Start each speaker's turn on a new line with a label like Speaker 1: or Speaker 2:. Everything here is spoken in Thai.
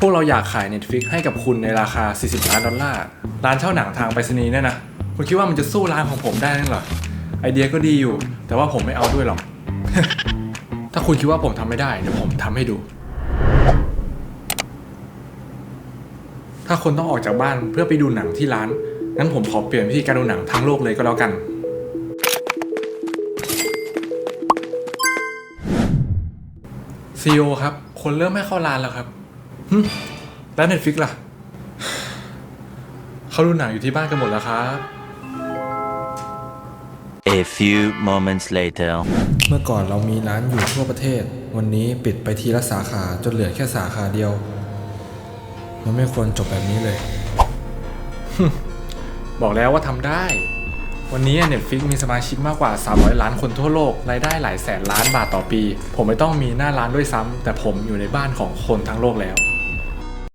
Speaker 1: พวกเราอยากขาย Netflix ให้กับคุณในราคา 40 ล้านดอลลาร์ ร้านเช่าหนังทางไปรษณีย์เนี่ยนะ คุณคิดว่ามันจะสู้ร้านของผมได้นั่นเหรอ ไอเดียก็ดีอยู่ แต่ว่าผมไม่เอาด้วยหรอก ถ้าคุณคิดว่าผมทำไม่ได้ เดี๋ยวผมทำให้ดู ถ้าคนต้องออกจากบ้านเพื่อไปดูหนังที่ร้าน งั้นผมขอเปลี่ยนวิธีการดูหนังทั้งโลกเลยก็แล้วกันซีโอครับ คนเริ่มไม่เข้าร้านแล้วครับ แล้วเน็ตฟิกล่ะ เขาดูหนังอยู่ที่บ้านกันหมดแล้วครับ
Speaker 2: A few moments later.
Speaker 1: เมื่อก่อนเรามีร้านอยู่ทั่วประเทศ วันนี้ปิดไปทีละสาขาจนเหลือแค่สาขาเดียว มันไม่ควรจบแบบนี้เลย บอกแล้วว่าทำได้ วันนี้ Netflix มีสมาชิกมากกว่า 300 ล้านคนทั่วโลก รายได้หลายแสนล้านบาทต่อปี ผมไม่ต้องมีหน้าร้านด้วยซ้ำแต่ผมอยู่ในบ้านของคนทั้งโลกแล้ว